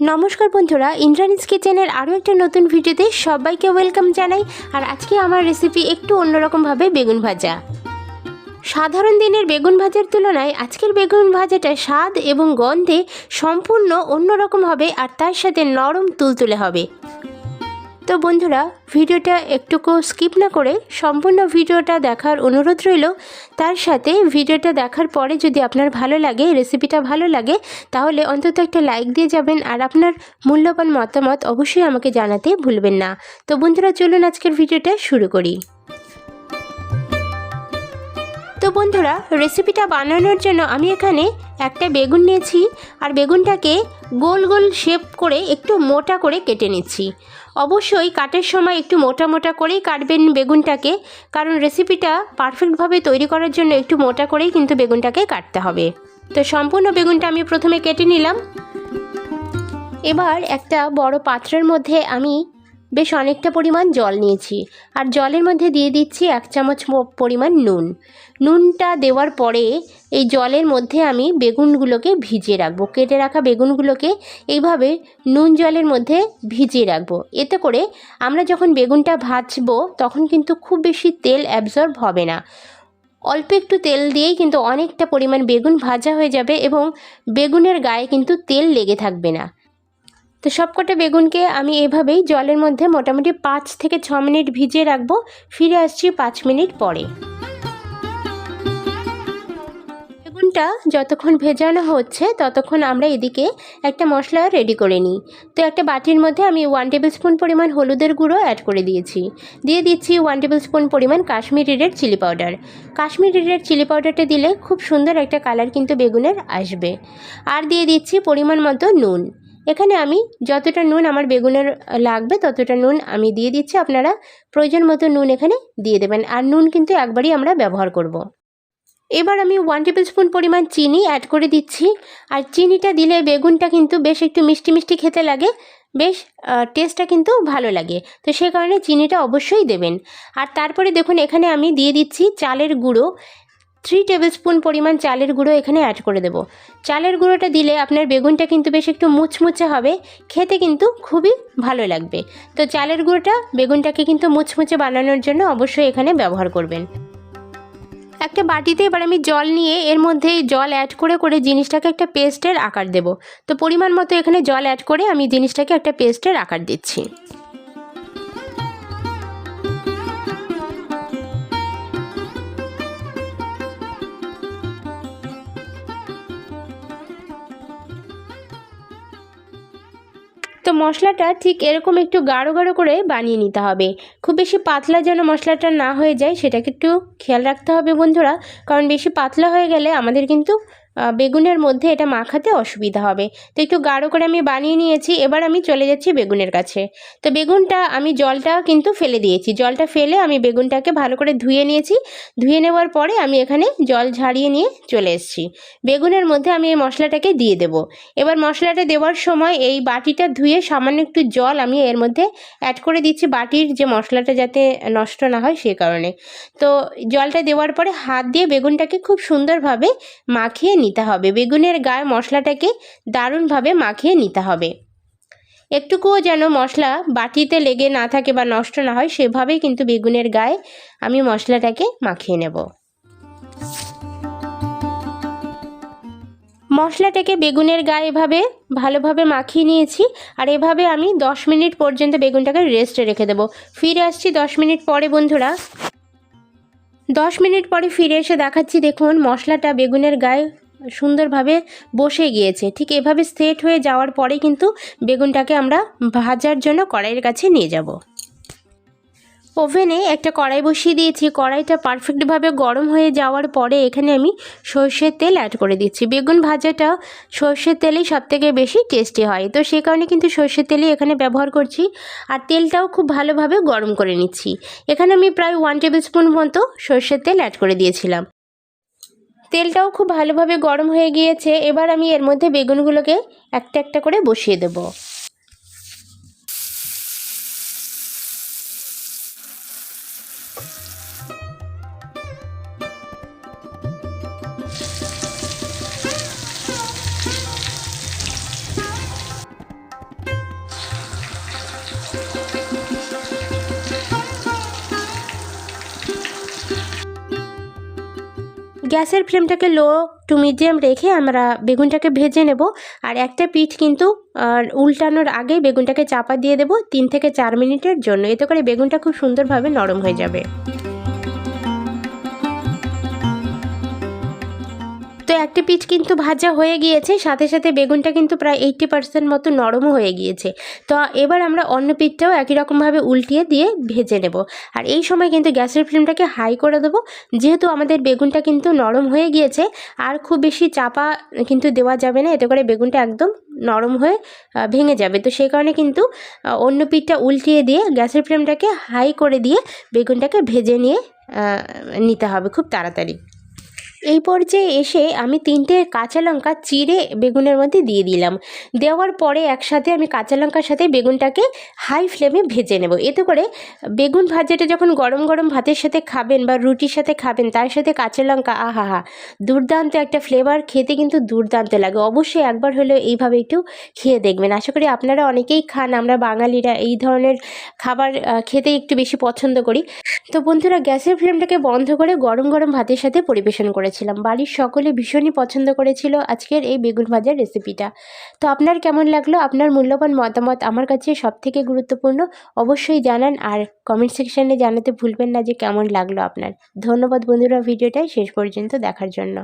নমস্কার বন্ধুরা ইন্দ্রানিস কিচেনের আরও একটা নতুন ভিডিওতে সবাইকে ওয়েলকাম জানাই। আর আজকে আমার রেসিপি একটু অন্যরকমভাবে বেগুন ভাজা। সাধারণ দিনের বেগুন ভাজার তুলনায় আজকের বেগুন ভাজাটা স্বাদ এবং গন্ধে সম্পূর্ণ অন্যরকম হবে আর তার সাথে নরম তুলতুলে হবে। তো বন্ধুরা, ভিডিওটা একটুকু স্কিপ না করে সম্পূর্ণ ভিডিওটা দেখার অনুরোধ রইল। তার সাথে ভিডিওটা দেখার পরে যদি আপনার ভালো লাগে রেসিপিটা ভালো লাগে, তাহলে অন্তত একটা লাইক দিয়ে যাবেন আর আপনার মূল্যবান মতামত অবশ্যই আমাকে জানাতে ভুলবেন না। তো বন্ধুরা, চলুন আজকের ভিডিওটা শুরু করি। তো বন্ধুরা রেসিপিটা বানানোর জন্য আমি এখানে একটা বেগুন নিয়েছি আর বেগুনটাকে গোল গোল শেপ করে একটু মোটা করে কেটে নিচ্ছি। অবশ্যই কাটের সময় একটু মোটা মোটা করেই কাটবেন বেগুনটাকে, কারণ রেসিপিটা পারফেক্টভাবে তৈরি করার জন্য একটু মোটা করেই কিন্তু বেগুনটাকে কাটতে হবে। তো সম্পূর্ণ বেগুনটা আমি প্রথমে কেটে নিলাম। এবার একটা বড় পাত্রের মধ্যে আমি বেশ অনেকটা পরিমাণ জল নিয়েছি। আর জলের মধ্যে দিয়ে দিচ্ছি এক চামচ পরিমাণ নুন। নুনটা দেওয়ার পরে এই জলের মধ্যে আমি বেগুনগুলোকে ভিজিয়ে রাখব। কেটে রাখা বেগুনগুলোকে এইভাবে নুন জলের মধ্যে ভিজিয়ে রাখব। এতে করে আমরা যখন বেগুনটা ভাজবো তখন কিন্তু খুব বেশি তেল অ্যাবজর্ব হবে না। অল্প একটু তেল দিয়েই কিন্তু অনেকটা পরিমাণ বেগুন ভাজা হয়ে যাবে এবং বেগুনের গায়ে কিন্তু তেল লেগে থাকবে না। তো সবকটা বেগুনকে আমি এভাবেই জলের মধ্যে মোটামুটি পাঁচ থেকে ছ মিনিট ভিজিয়ে রাখব। ফিরে আসছি পাঁচ মিনিট পরে। বেগুনটা যতক্ষণ ভেজানো হচ্ছে, ততক্ষণ আমরা এদিকে একটা মশলা রেডি করে নিই। তো একটা বাটির মধ্যে আমি ওয়ান টেবিল স্পুন পরিমাণ হলুদের গুঁড়ো অ্যাড করে দিয়েছি। দিয়ে দিচ্ছি ওয়ান টেবিল স্পুন পরিমাণ Kashmiri red chilli powder Kashmiri red chilli পাউডারটা দিলে খুব সুন্দর একটা কালার কিন্তু বেগুনের আসবে। আর দিয়ে দিচ্ছি পরিমাণ মতো নুন। এখানে আমি যতটা নুন আমার বেগুনের লাগবে, ততটা নুন আমি দিয়ে দিচ্ছি। আপনারা প্রয়োজন মতো নুন এখানে দিয়ে দেবেন। আর নুন কিন্তু একবারই আমরা ব্যবহার করব। এবার আমি ওয়ান টেবিল স্পুন পরিমাণ চিনি অ্যাড করে দিচ্ছি। আর চিনিটা দিলে বেগুনটা কিন্তু বেশ একটু মিষ্টি মিষ্টি খেতে লাগে, বেশ টেস্টটা কিন্তু ভালো লাগে। তো সে কারণে চিনিটা অবশ্যই দেবেন। আর তারপরে দেখুন, এখানে আমি দিয়ে দিচ্ছি চালের গুঁড়ো। থ্রি টেবিল স্পুন পরিমাণ চালের গুঁড়ো এখানে অ্যাড করে দেবো। চালের গুঁড়োটা দিলে আপনার বেগুনটা কিন্তু বেশ একটু মুচমুচে হবে, খেতে কিন্তু খুবই ভালো লাগবে। তো চালের গুঁড়োটা বেগুনটাকে কিন্তু মুচমুচে বানানোর জন্য অবশ্যই এখানে ব্যবহার করবেন। একটা বাটিতে এবার আমি জল নিয়ে এর মধ্যে জল অ্যাড করে করে জিনিসটাকে একটা পেস্টের আকার দেব। তো পরিমাণ মতো এখানে জল অ্যাড করে আমি জিনিসটাকে একটা পেস্টের আকার দিচ্ছি। তো মশলাটা ঠিক এরকম একটু গাঢ় গাঢ় করে বানিয়ে নিতে হবে। খুব বেশি পাতলা যেন মশলাটা না হয়ে যায়, সেটাকে একটু খেয়াল রাখতে হবে বন্ধুরা। কারণ বেশি পাতলা হয়ে গেলে আমাদের কিন্তু বেগুনের মধ্যে এটা মাখাতে অসুবিধা হবে। তো একটু গাঢ় করে আমি বানিয়ে নিয়েছি, এবার আমি চলে যাচ্ছি বেগুনের কাছে। তো বেগুনটা আমি জলটা কিন্তু ফেলে দিয়েছি। জলটা ফেলে আমি বেগুনটাকে ভালো করে ধুয়ে নিয়েছি। ধুয়ে নেওয়ার পরে আমি এখানে জল ঝাড়িয়ে নিয়ে চলে এসেছি। বেগুনের মধ্যে আমি এই মশলাটাকে দিয়ে দেব। এবার মশলাটা দেওয়ার সময় এই বাটিটা ধুয়ে সামান্য একটু জল আমি এর মধ্যে অ্যাড করে দিচ্ছি বাটির যে মশলাটা যাতে নষ্ট না হয় সে কারণে। তো জলটা দেওয়ার পরে হাত দিয়ে বেগুনটাকে খুব সুন্দরভাবে মাখিয়ে নিতে হবে। বেগুনের গায়ে মশলাটাকে দারুণভাবে মাখিয়ে নিতে হবে। একটুকুও যেন মশলা বাটিতে লেগে না থাকে বা নষ্ট না হয়, সেভাবেই কিন্তু বেগুনের গায়ে আমি মশলাটাকে মাখিয়ে নেব। মশলাটাকে বেগুনের গায়ে এভাবে ভালোভাবে মাখিয়ে নিয়েছি আর এভাবে আমি দশ মিনিট পর্যন্ত বেগুনটাকে রেস্টে রেখে দেবো। ফিরে আসছি দশ মিনিট পরে বন্ধুরা। দশ মিনিট পরে ফিরে এসে দেখাচ্ছি, দেখুন মশলাটা বেগুনের গায়ে সুন্দরভাবে বসে গিয়েছে। ঠিক এভাবে সেট হয়ে যাওয়ার পরে কিন্তু বেগুনটাকে আমরা ভাজার জন্য কড়াইয়ের কাছে নিয়ে যাব। ওভেনে একটা কড়াই বসিয়ে দিয়েছি। কড়াইটা পারফেক্টভাবে গরম হয়ে যাওয়ার পরে এখানে আমি সর্ষের তেল অ্যাড করে দিচ্ছি। বেগুন ভাজাটা সর্ষের তেলেই সবথেকে বেশি টেস্টি হয়। তো সে কারণে কিন্তু সর্ষের তেলই এখানে ব্যবহার করছি। আর তেলটাও খুব ভালোভাবে গরম করে নিচ্ছি। এখানে আমি প্রায় ওয়ান টেবিল স্পুন মতো সর্ষের তেল অ্যাড করে দিয়েছিলাম। তেলটাও খুব ভালোভাবে গরম হয়ে গিয়েছে। এবার আমি এর মধ্যে বেগুনগুলোকে একটা একটা করে বসিয়ে দেবো। গ্যাসের ফ্লেমটাকে লো টু মিডিয়াম রেখে আমরা বেগুনটাকে ভেজে নেব। আর একটা পিঠ কিন্তু উল্টানোর আগে বেগুনটাকে চাপা দিয়ে দেব তিন থেকে চার মিনিটের জন্য। এতে করে বেগুনটা খুব সুন্দরভাবে নরম হয়ে যাবে। তো একটা পিচ কিন্তু ভাজা হয়ে গিয়েছে, সাথে সাথে বেগুনটা কিন্তু প্রায় এইট্টি পার্সেন্ট মতো নরমও হয়ে গিয়েছে। তো এবার আমরা অন্য পিঠটাও একই রকমভাবে উল্টিয়ে দিয়ে ভেজে নেব। আর এই সময় কিন্তু গ্যাসের ফ্লেমটাকে হাই করে দেবো। যেহেতু আমাদের বেগুনটা কিন্তু নরম হয়ে গিয়েছে, আর খুব বেশি চাপা কিন্তু দেওয়া যাবে না, এতে করে বেগুনটা একদম নরম হয়ে ভেঙে যাবে। তো সেই কারণে কিন্তু অন্য পিঠটা উল্টিয়ে দিয়ে গ্যাসের ফ্লেমটাকে হাই করে দিয়ে বেগুনটাকে ভেজে নিয়ে নিতে হবে খুব তাড়াতাড়ি। এই পর্যায়ে এসে আমি তিনটে কাঁচা লঙ্কা চিড়ে বেগুনের মধ্যে দিয়ে দিলাম। দেওয়ার পরে একসাথে আমি কাঁচা লঙ্কার সাথে বেগুনটাকে হাই ফ্লেমে ভেজে নেব। এতে করে বেগুন ভাজাটা যখন গরম গরম ভাতের সাথে খাবেন বা রুটির সাথে খাবেন, তার সাথে কাঁচা লঙ্কা আহা হা দুর্দান্ত একটা ফ্লেভার খেতে কিন্তু দুর্দান্ত লাগে। অবশ্যই একবার হলেও এইভাবে একটু খেয়ে দেখবেন। আশা করি আপনারা অনেকেই খান, আমরা বাঙালিরা এই ধরনের খাবার খেতে একটু বেশি পছন্দ করি। তো বন্ধুরা, গ্যাসের ফ্লেমটাকে বন্ধ করে গরম গরম ভাতের সাথে পরিবেশন করেছিলাম। বাড়ির সকলে ভীষণই পছন্দ করেছিল আজকের এই বেগুন ভাজার রেসিপিটা তো আপনার কেমন লাগল? আপনার মূল্যবান মতামত আমার কাছে সবথেকে গুরুত্বপূর্ণ অবশ্যই জানান আর কমেন্ট সেকশানে জানাতে ভুলবেন না যে কেমন লাগল আপনার। ধন্যবাদ বন্ধুরা, ভিডিওটাই শেষ পর্যন্ত দেখার জন্য।